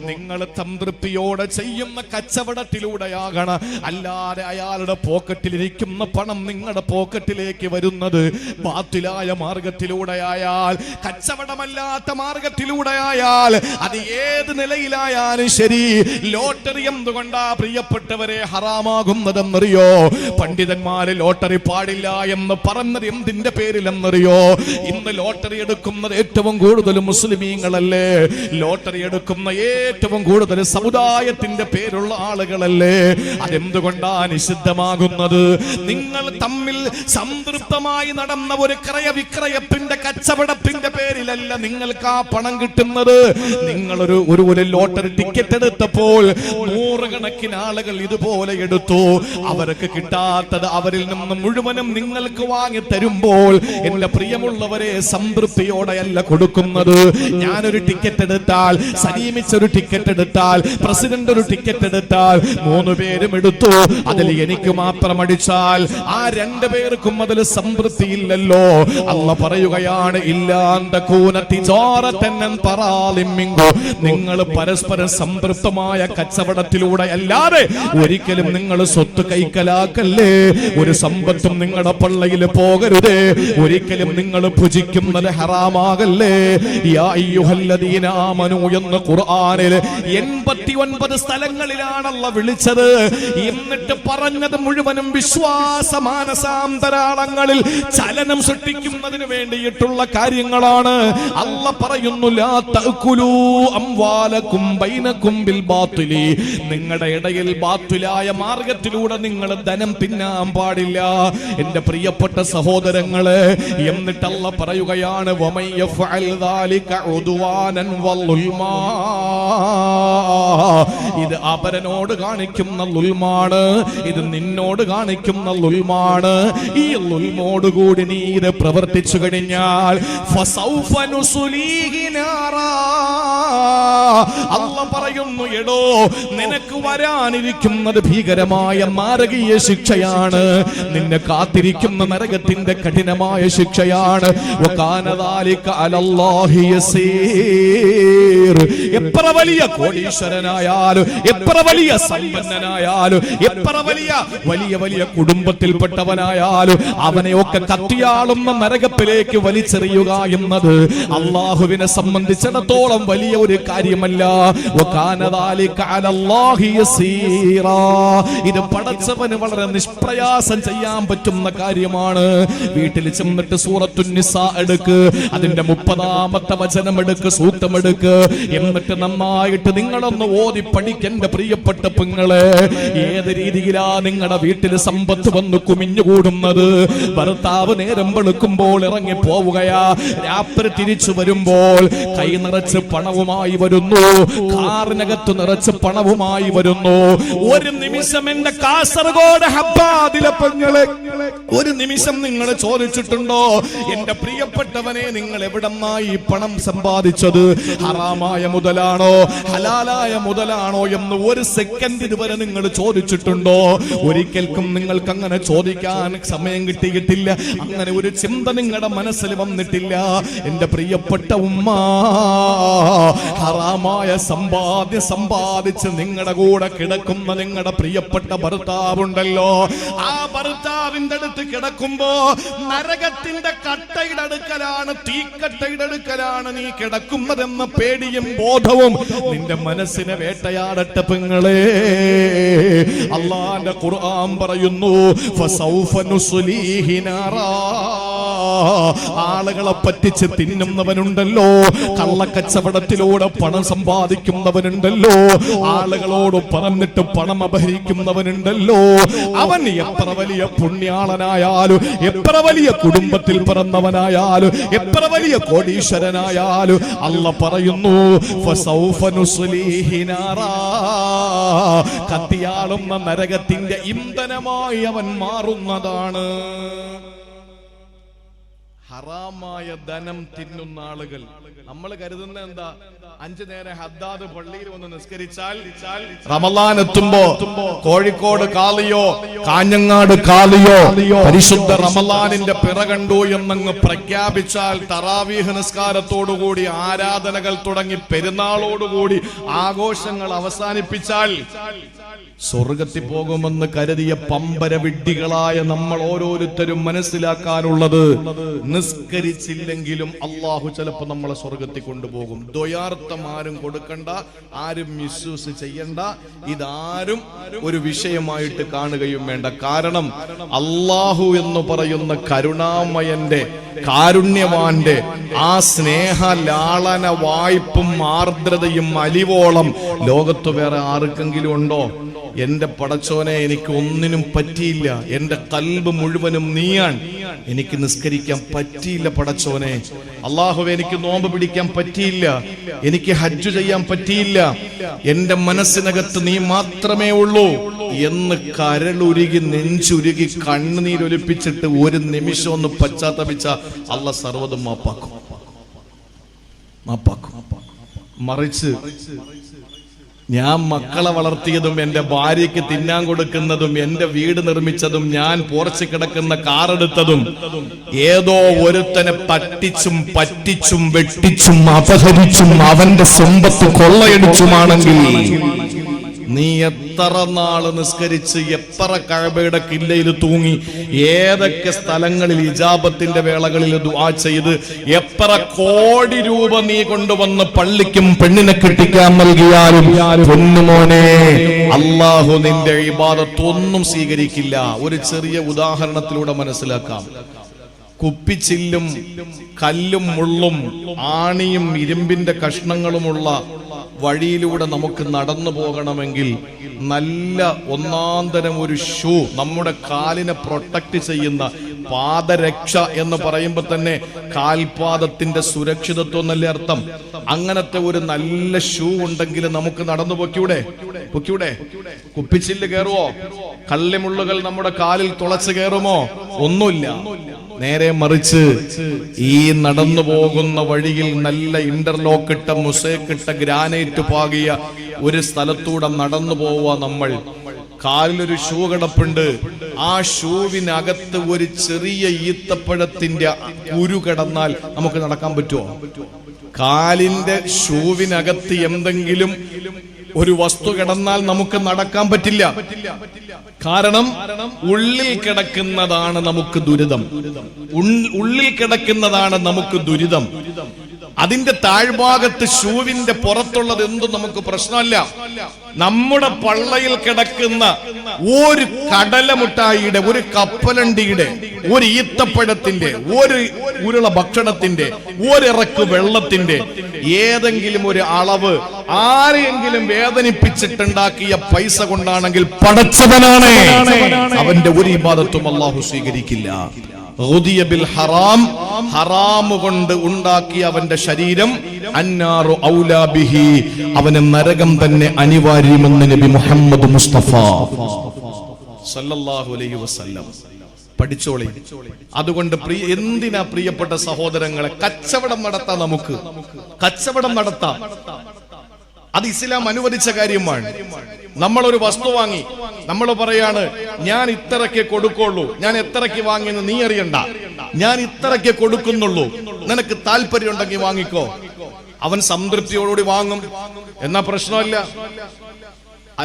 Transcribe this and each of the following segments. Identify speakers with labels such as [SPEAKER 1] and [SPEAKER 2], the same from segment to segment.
[SPEAKER 1] നിങ്ങൾ സംതൃപ്തിയോടെ ചെയ്യുന്ന കച്ചവടത്തിലൂടെയാകണം. അല്ലാതെ അയാളുടെ പോക്കറ്റിലിരിക്കുന്ന പണം നിങ്ങളുടെ പോക്കറ്റിലേക്ക് വരുന്നത് ബാത്തിലായ മാർഗത്തിലൂടെയായാൽ കച്ചവടമല്ലാത്ത മാർഗത്തിലൂടെയായാൽ അത് ഏത് നിലയിലായാലും ശരി. ലോട്ടറി എന്തുകൊണ്ടാ പ്രിയപ്പെട്ടവരെ ഹറാമാകുന്നതെന്നറിയോ? പണ്ഡിതന്മാര് ലോട്ടറി പാടില്ല എന്ന് പറഞ്ഞത് എന്തിന്റെ പേരിലെന്നറിയോ? ഇന്ന് ലോട്ടറി എടുക്കുന്നത് ഏറ്റവും കൂടുതൽ മുസ്ലിമീങ്ങളല്ലേ? ലോട്ടറി എടുക്കുന്ന ഏറ്റവും കൂടുതൽ സമുദായത്തിന്റെ പേരുള്ള ആളുകളല്ലേ? അതെന്തുകൊണ്ടാ നിഷിദ്ധമാകുന്നത്? നിങ്ങൾ തമ്മിൽ സംതൃപ്തമായി നടന്ന ഒരു ക്രയവിക്രയത്തിന്റെ കച്ചവടത്തിന്റെ പേരിലല്ല നിങ്ങൾക്ക് ആ പണം കിട്ടുന്നത്. നിങ്ങൾ ഒരു ഒരു ലോട്ടറി ടിക്കറ്റ് എടുത്തപ്പോൾ നൂറുകണക്കിന് ആളുകൾ ഇതുപോലെ എടുത്തു. അവർക്ക് കിട്ടാത്തത് അവരിൽ നിന്ന് മുഴുവനും നിങ്ങൾക്ക് വാങ്ങി തരുമ്പോൾ എന്റെ പ്രിയമുള്ളവരെ സംതൃപ്തിയോടെയല്ല കൊടുക്കുന്നത്. ഞാനൊരു ടിക്കറ്റ് എടുത്താൽ സനീമിച്ച് ഒരു ടിക്കറ്റ് എടുത്താൽ പ്രസിഡന്റ് ഒരു ടിക്കറ്റ് എടുത്താൽ മൂന്ന് പേരും എടുത്തു. അതിൽ എനിക്ക് മാത്രം അടിച്ചാൽ ആ രണ്ടു പേർക്കും അതിൽ സംതൃപ്തിയില്ലല്ലോ. അല്ല പറയുകയാണ് നിങ്ങൾ പരസ്പരം സംതൃപ്തമായ കച്ചവടത്തിലൂടെ അല്ലാതെ ഒരിക്കലും നിങ്ങൾ സ്വത്ത് കൈക്കലാക്കല്ലേ? ഒരു സമ്പത്തും നിങ്ങളുടെ പള്ളയിൽ പോകരുത്. ഒരിക്കലും നിങ്ങൾ ഭുജിക്കുന്നത് ഹറാമാകല്ലേ? എന്ന് ഖുർആനിൽ എൺപത്തി ഒൻപത് സ്ഥലങ്ങളിലാണല്ല വിളിച്ചത്. എന്നിട്ട് പറഞ്ഞത് മുഴുവനും വിശ്വാസ മാനസാന്തരാളങ്ങളിൽ ചലനം സൃഷ്ടിക്കുന്നതിന് വേണ്ടിയിട്ടുള്ള കാര്യങ്ങളാണ്. അല്ല പറയുന്നു നിങ്ങളുടെ ഇടയിൽ ബാത്തുലായ മാർഗത്തിലൂടെ നിങ്ങൾ ധനം തിന്നാൻ പാടില്ല. എന്റെ പ്രിയപ്പെട്ട സഹോദരങ്ങൾ എന്നിട്ടല്ല പറയുകയാണ് വമൻ യഫ്അൽ ദാലിക ഉദ്വാനൻ വളുൽമാ ഇത് അപരനോട് കാണിക്കുന്ന ലുൽമാണ് ഇത് നിന്നോട് കാണിക്കുന്ന ലുൽമാണ് ഈ ലുൽമോട് കൂടി നീ ഇത് പ്രവർത്തിച്ചു കഴിഞ്ഞാൽ. അല്ല പറയുന്നു എടോ നിനക്ക് വരാനിരിക്കുന്നത് ഭീകരമായ മാരകീയ ശിക്ഷയാണ്. നിന്നെ കാത്തിരിക്കുന്ന നരകത്തിന്റെ കഠിനമായ ശിക്ഷയാണ്. എത്ര വലിയ കോടീശ്വരനായാലും എത്ര വലിയ സമ്പന്നനായാലും എത്ര വലിയ വലിയ വലിയ കുടുംബത്തിൽപ്പെട്ടവനായാലും അവനെയൊക്കെ കത്തിയാളുന്ന നരകത്തിലേക്ക് വലിച്ചെറിയുക എന്നത് അള്ളാഹുവിനെ സംബന്ധിച്ചിടത്തോളം വലിയ ഒരു കാര്യമല്ല. ഇത് പടച്ചവന് വളരെ നിഷ്പ്രയാസം ചെയ്യാൻ പറ്റുന്ന കാര്യമാണ്. വീട്ടിൽ ചെന്നിട്ട് സൂറത്തു നിസാ എടുക്ക്. അതിന്റെ മുപ്പതാമത്തെ വചനം എടുക്ക് സൂക്തം എടുക്ക്. എന്നിട്ട് നന്നായിട്ട് നിങ്ങളൊന്ന് ഓതി പഠിക്കേണ്ട പ്രിയപ്പെട്ട പെങ്ങളെ. ഏത് രീതിയിലാ നിങ്ങളുടെ വീട്ടിൽ സമ്പത്ത് വന്ന് കുമിഞ്ഞുകൂടുന്നത്? ഭർത്താവ് നേരം വെളുക്കുമ്പോൾ ഇറങ്ങി പോവുകയാ. രാത്രി തിരിച്ചു വരുമ്പോൾ കൈ നിറച്ച് പണവുമായി വരുന്നു. കാറിനകത്ത് നിറച്ച് പണവുമായി വരുന്നു ഒരു നിമിഷം എന്റെ കാസർഗോഡ് ഹബ്ബാദിലെ പെങ്ങളെ ഒരു നിമിഷം നിങ്ങൾ ചോദിച്ചിട്ടുണ്ടോ? എന്റെ പ്രിയപ്പെട്ടവനെ നിങ്ങൾ എവിടെന്നായി പണം സമ്പാദിച്ചത്? ഹറാമായ മുതലാണോ ഹലാലായ മുതലാണോ എന്ന് ഒരു സെക്കൻഡ് ഇതുവരെ നിങ്ങൾ ചോദിച്ചിട്ടുണ്ടോ? ഒരിക്കൽക്കും നിങ്ങൾക്ക് അങ്ങനെ ചോദിക്കാൻ സമയം കിട്ടിയിട്ടില്ല. അങ്ങനെ ഒരു ചിന്ത നിങ്ങളുടെ മനസ്സിൽ വന്നിട്ടില്ല. എന്റെ പ്രിയപ്പെട്ട ഉമ്മ ഹറാമായ സമ്പാദ്യ സമ്പാദിച്ച് നിങ്ങളുടെ കൂടെ കിടക്കുന്ന നിങ്ങളുടെ പ്രിയപ്പെട്ട ഭർത്താവുണ്ടല്ലോ ആ ഭർത്താവിന്റെ അടുത്ത് കിടക്കുമ്പോ നരകത്തിന്റെ കട്ടയുടെ അടുക്കലാണ് തീക്കട്ടയുടെ അടുക്കലാണ് നീ കിടക്കുന്നതെന്ന പേടിയും ബോധവും നിന്റെ മനസ്സിനെ വേട്ടയാടട്ടെ പെങ്ങളെ അള്ളാന്റെ ഖുർആൻ പറയുന്നു ഫസൗഫ. ആളുകളെ പറ്റിച്ച് തിന്നുന്നവനുണ്ടല്ലോ. കള്ളക്കച്ചവടത്തിലൂടെ പണം സമ്പാദിക്കുന്നവനുണ്ടല്ലോ. ആളുകളോട് പറഞ്ഞിട്ട് പണം അപഹരിക്കുന്നവനുണ്ടല്ലോ. അവൻ എത്ര വലിയ പുണ്യാളനായാലും എത്ര വലിയ കുടുംബത്തിൽ പിറന്നവനായാലും എത്ര വലിയ കോടീശ്വരനായാലും അല്ല പറയുന്നു. കത്തിയാളുന്ന നരകത്തിന്റെ ഇന്ധനമായി അവൻ മാറുന്നതാണ്. ഹറാമായ ധനം തിന്നുന്ന ആളുകൾ നമ്മൾ കരുതുന്ന എന്താ? അഞ്ചു നേരം ഹദ്ദാദ് പള്ളിയിൽ വന്ന് നിസ്കരിച്ചാൽ റമലാൻ എത്തുമ്പോ കോഴിക്കോട് കാളിയോ കാഞ്ഞങ്ങാട് കാളിയോ പരിശുദ്ധ റമലാനിന്റെ പിറ കണ്ടു എന്നങ്ങ് പ്രഖ്യാപിച്ചാൽ തറാവീഹ് നിസ്കാരത്തോടുകൂടി ആരാധനകൾ തുടങ്ങി പെരുന്നാളോടുകൂടി ആഘോഷങ്ങൾ അവസാനിപ്പിച്ചാൽ സ്വർഗത്തിൽ പോകുമെന്ന് കരുതിയ പമ്പര വിഡ്ഢികളായ നമ്മൾ ഓരോരുത്തരും മനസ്സിലാക്കാനുള്ളത് നിസ്കരിച്ചില്ലെങ്കിലും അള്ളാഹു ചിലപ്പോ നമ്മളെ സ്വർഗത്തിൽ കൊണ്ടുപോകും. ദ്വയാർത്ഥം ആരും കൊടുക്കണ്ട ആരും മിസ്യൂസ് ചെയ്യണ്ട ഇതാരും ഒരു വിഷയമായിട്ട് കാണുകയും വേണ്ട. കാരണം അള്ളാഹു എന്ന് പറയുന്ന കരുണാമയന്റെ കാരുണ്യവാന്റെ ആ സ്നേഹ ലാളന വായ്പും ആർദ്രതയും അലിവോളം ലോകത്ത് വേറെ ആർക്കെങ്കിലും ഉണ്ടോ? എന്റെ പടച്ചോനെ എനിക്ക് ഒന്നിനും പറ്റിയില്ല. എന്റെ കൽബ് മുഴുവനും നീയാൻ എനിക്ക് നിസ്കരിക്കാൻ പറ്റിയില്ല പടച്ചോനെ. അള്ളാഹു എനിക്ക് നോമ്പ് പിടിക്കാൻ പറ്റിയില്ല. എനിക്ക് ഹജ്ജ് ചെയ്യാൻ പറ്റിയില്ല. എന്റെ മനസ്സിനകത്ത് നീ മാത്രമേ ഉള്ളൂ. എന്ന് കരളുരുകി നെഞ്ചുരുകി കണ്ണുനീരൊലിപ്പിച്ചിട്ട് ഒരു നിമിഷം ഒന്ന് പശ്ചാത്തപിച്ച അല്ല സർവതും മാപ്പാക്കും. മാപ്പാക്കും. മറിച്ച് ഞാൻ മക്കളെ വളർത്തിയതും എന്റെ ഭാര്യയ്ക്ക് തിന്നാൻ കൊടുക്കുന്നതും എന്റെ വീട് നിർമ്മിച്ചതും ഞാൻ പോർച്ച് കിടക്കുന്ന കാറെടുത്തതും ഏതോ ഒരുത്തനെ പറ്റിച്ചും പറ്റിച്ചും വെട്ടിച്ചും അപഹരിച്ചും അവന്റെ സ്വന്തത്ത് കൊള്ളയടിച്ചുമാണെങ്കിൽ നീ എത്ര നാൾ നിസ്കരിച്ച് എത്ര കഴബയുടെ കില്ലയിൽ തൂങ്ങി ഏതൊക്കെ സ്ഥലങ്ങളിൽ ഇജാബത്തിന്റെ വേളകളിൽ ദുആ ചെയ്ത് എത്ര കോടി രൂപ നീ കൊണ്ടുവന്ന് പള്ളിക്കും പെണ്ണിനെ കെട്ടിക്കാൻ നൽകിയാലും അള്ളാഹു നിന്റെ ഇബാദത്തൊന്നും സ്വീകരിക്കില്ല. ഒരു ചെറിയ ഉദാഹരണത്തിലൂടെ മനസ്സിലാക്കാം. കുപ്പിച്ചില്ലും കല്ലും മുള്ളും ആണിയും ഇരുമ്പിന്റെ കഷ്ണങ്ങളുമുള്ള വഴിയിലൂടെ നമുക്ക് നടന്നു പോകണമെങ്കിൽ നല്ല ഒന്നാന്തരം ഒരു ഷൂ നമ്മുടെ കാലിനെ പ്രൊട്ടക്ട് ചെയ്യുന്ന പാദരക്ഷ എന്ന് പറയുമ്പോൾ തന്നെ കാൽപാദത്തിന്റെ സുരക്ഷിതത്വം എന്നല്ലേ അർത്ഥം? അങ്ങനത്തെ ഒരു നല്ല ഷൂ ഉണ്ടെങ്കിൽ നമുക്ക് നടന്നു പോക്കിയൂടെ പൊക്കിയൂടെ കുപ്പിച്ചില്ല് കയറുവോ? കള്ളിമുള്ളുകൾ നമ്മുടെ കാലിൽ തുളച്ചു കയറുമോ? ഒന്നുമില്ല. നേരെ മറിച്ച് ഈ നടന്നു പോകുന്ന വഴിയിൽ നല്ല ഇന്റർലോക്ക് ഇട്ട മുസേക്ക് ഇട്ട ഗ്രാനൈറ്റ് പാകിയ ഒരു സ്ഥലത്തൂടെ നടന്നു പോവുക നമ്മൾ. കാലിലൊരു ഷൂ കിടപ്പുണ്ട്. ആ ഷൂവിനകത്ത് ഒരു ചെറിയ ഈത്തപ്പഴത്തിന്റെ കുരു കിടന്നാൽ നമുക്ക് നടക്കാൻ പറ്റുമോ? കാലിന്റെ ഷൂവിനകത്ത് എന്തെങ്കിലും ഒരു വസ്തു കിടന്നാൽ നമുക്ക് നടക്കാൻ പറ്റില്ല. കാരണം ഉള്ളിൽ കിടക്കുന്നതാണ് നമുക്ക് ദുരിതം. ഉള്ളിൽ കിടക്കുന്നതാണ് നമുക്ക് ദുരിതം. അതിന്റെ താഴ്ഭാഗത്ത് ഷൂവിന്റെ പുറത്തുള്ളത് എന്തും നമുക്ക് പ്രശ്നമല്ല. നമ്മുടെ പള്ളയിൽ കിടക്കുന്ന ഒരു കടലമുട്ടായിയുടെ ഒരു കപ്പലണ്ടിയുടെ ഒരു ഈത്തപ്പഴത്തിന്റെ ഒരു ഉരുള ഭക്ഷണത്തിന്റെ ഒരിറക്ക് വെള്ളത്തിന്റെ ഏതെങ്കിലും ഒരു അളവ് ആരെയെങ്കിലും വേദനിപ്പിച്ചിട്ടുണ്ടാക്കിയ പൈസ കൊണ്ടാണെങ്കിൽ പടച്ചവനാണ്. അവന്റെ ഒരു ഇബാദത്തും അള്ളാഹു സ്വീകരിക്കില്ല. ഹറാം ഹറാം കൊണ്ട് ഉണ്ടാക്കിയ അവന്റെ ശരീരം അന്നാറു ഔലാബിഹി അവന് നരകം തന്നെ അനിവാര്യമെന്ന് നബി മുഹമ്മദ് മുസ്തഫ. സല്ലല്ലാഹു അലൈഹി വസല്ലം. പഠിച്ചോളി. അതുകൊണ്ട് പ്രിയ എന്തിനാ പ്രിയപ്പെട്ട സഹോദരങ്ങളെ കച്ചവടം നടത്താം നമുക്ക്? കച്ചവടം നടത്താം. അത് ഇസ്ലാം അനുവദിച്ച കാര്യമാണ്. നമ്മൾ ഒരു വസ്തു വാങ്ങി. നമ്മൾ പറയാണ് ഞാൻ ഇത്രയ്ക്ക് കൊടുക്കുള്ളൂ. ഞാൻ എത്രയ്ക്ക് വാങ്ങിയെന്ന് നീ അറിയണ്ട. ഞാൻ ഇത്രയ്ക്ക് കൊടുക്കുന്നുള്ളൂ. നിനക്ക് താല്പര്യം ഉണ്ടെങ്കിൽ വാങ്ങിക്കോ. അവൻ സംതൃപ്തിയോടുകൂടി വാങ്ങും. എന്നാ പ്രശ്നമല്ല.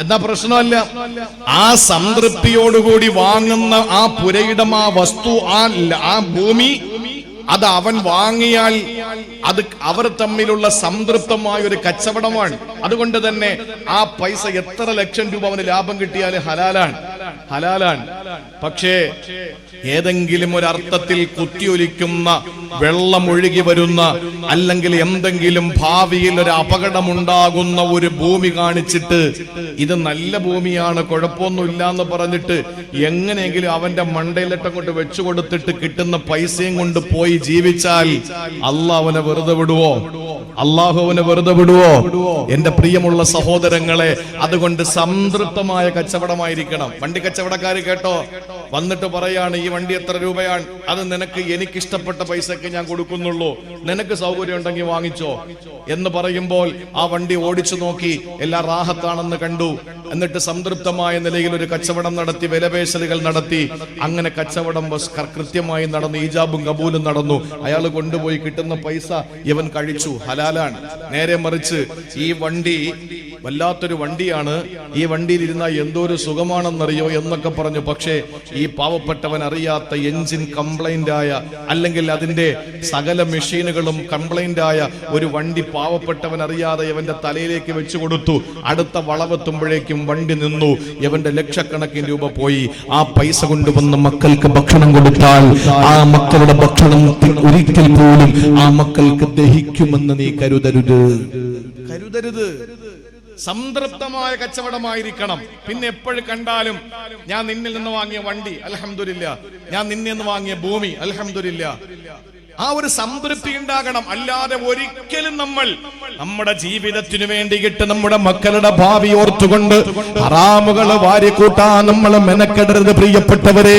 [SPEAKER 1] എന്നാ പ്രശ്നമല്ല. ആ സംതൃപ്തിയോടുകൂടി വാങ്ങുന്ന ആ പുരയിടം ആ വസ്തു ആ ആ ഭൂമി അത് അവൻ വാങ്ങിയാൽ അത് അവർ തമ്മിലുള്ള സംതൃപ്തമായ ഒരു കച്ചവടമാണ്. അതുകൊണ്ട് തന്നെ ആ പൈസ എത്ര ലക്ഷം രൂപ അവന് ലാഭം കിട്ടിയാൽ ഹലാലാണ്. ഹലാലാണ്. പക്ഷേ ഏതെങ്കിലും ഒരു അർത്ഥത്തിൽ കുത്തിയൊലിക്കുന്ന വെള്ളം ഒഴുകി വരുന്ന അല്ലെങ്കിൽ എന്തെങ്കിലും ഭാവിയിൽ ഒരു അപകടമുണ്ടാകുന്ന ഒരു ഭൂമി കാണിച്ചിട്ട് ഇത് നല്ല ഭൂമിയാണ് കുഴപ്പമൊന്നുമില്ല എന്ന് പറഞ്ഞിട്ട് എങ്ങനെയെങ്കിലും അവന്റെ മണ്ടയിലിട്ടം കൊണ്ട് വെച്ചു കൊടുത്തിട്ട് കിട്ടുന്ന പൈസയും കൊണ്ട് പോയി ജീവിച്ചാൽ അള്ളാഹ് അവനെ വെറുതെ വിടുവോ? അള്ളാഹു അവനെ വെറുതെ വിടുവോ? എന്റെ പ്രിയമുള്ള സഹോദരങ്ങളെ അതുകൊണ്ട് സംതൃപ്തമായ കച്ചവടമായിരിക്കണം. വണ്ടി കച്ചവടക്കാർ കേട്ടോ. വന്നിട്ട് പറയാണ് ഈ വണ്ടി എത്ര രൂപയാണ്? അത് നിനക്ക് എനിക്ക് ഇഷ്ടപ്പെട്ട പൈസക്ക് ഞാൻ കൊടുക്കുന്നുള്ളൂ. നിനക്ക് സൗകര്യം ഉണ്ടെങ്കിൽ വാങ്ങിച്ചോ. എന്ന് പറയുമ്പോൾ ആ വണ്ടി ഓടിച്ചു നോക്കി എല്ലാ റാഹത്താണെന്ന് കണ്ടു. എന്നിട്ട് സംതൃപ്തമായ നിലയിൽ ഒരു കച്ചവടം നടത്തി വിലപേശലുകൾ നടത്തി. അങ്ങനെ കച്ചവടം കൃത്യമായി നടന്നു ഈജാബും കബൂലും നടന്നു. അയാൾ കൊണ്ടുപോയി കിട്ടുന്ന പൈസ ഇവൻ കഴിച്ചു ഹലാലാണ്. നേരെ മറിച്ച് ഈ വണ്ടി വല്ലാത്തൊരു വണ്ടിയാണ്. ഈ വണ്ടിയിൽ ഇരുന്നാൽ എന്തോ ഒരു സുഖമാണെന്നറിയോ എന്നൊക്കെ പറഞ്ഞു. പക്ഷേ ഈ പാവപ്പെട്ടവൻ അറിയാത്ത എഞ്ചിൻ കംപ്ലൈന്റ് ആയ അല്ലെങ്കിൽ അതിന്റെ സകല മെഷീനുകളും കംപ്ലൈന്റ് ആയ ഒരു വണ്ടി പാവപ്പെട്ടവൻ അറിയാതെ ഇവന്റെ തലയിലേക്ക് വെച്ചു കൊടുത്തു. അടുത്ത വളവെത്തുമ്പോഴേക്കും വണ്ടി നിന്നു. ഇവന്റെ ലക്ഷക്കണക്കിന് രൂപ പോയി. ആ പൈസ കൊണ്ടുവന്ന മക്കൾക്ക് ഭക്ഷണം കൊടുത്താൽ ആ മക്കളുടെ ഭക്ഷണം ഒരിക്കൽ പോലും ആ മക്കൾക്ക് ദഹിക്കുമെന്ന് നീ കരുതരുത്. കരുതരുത്. സംതൃപ്തമായ കച്ചവടമായിരിക്കണം. പിന്നെ എപ്പോഴും കണ്ടാലും ഞാൻ നിന്നിൽ നിന്ന് വാങ്ങിയ വണ്ടി അലഹമില്ല ഞാൻ നിന്നിൽ നിന്ന് വാങ്ങിയ ഭൂമി അലഹമില്ല ആ ഒരു സംതൃപ്തി ഉണ്ടാകണം. അല്ലാതെ ഒരിക്കലും നമ്മൾ നമ്മുടെ ജീവിതത്തിനു വേണ്ടിയിട്ട് നമ്മുടെ മക്കളുടെ ഭാവി ഓർത്തുകൊണ്ട് ഹറാമുകൾ വാരിക്കൂട്ടാൻ നമ്മൾ മെനക്കെടരുത് പ്രിയപ്പെട്ടവരെ.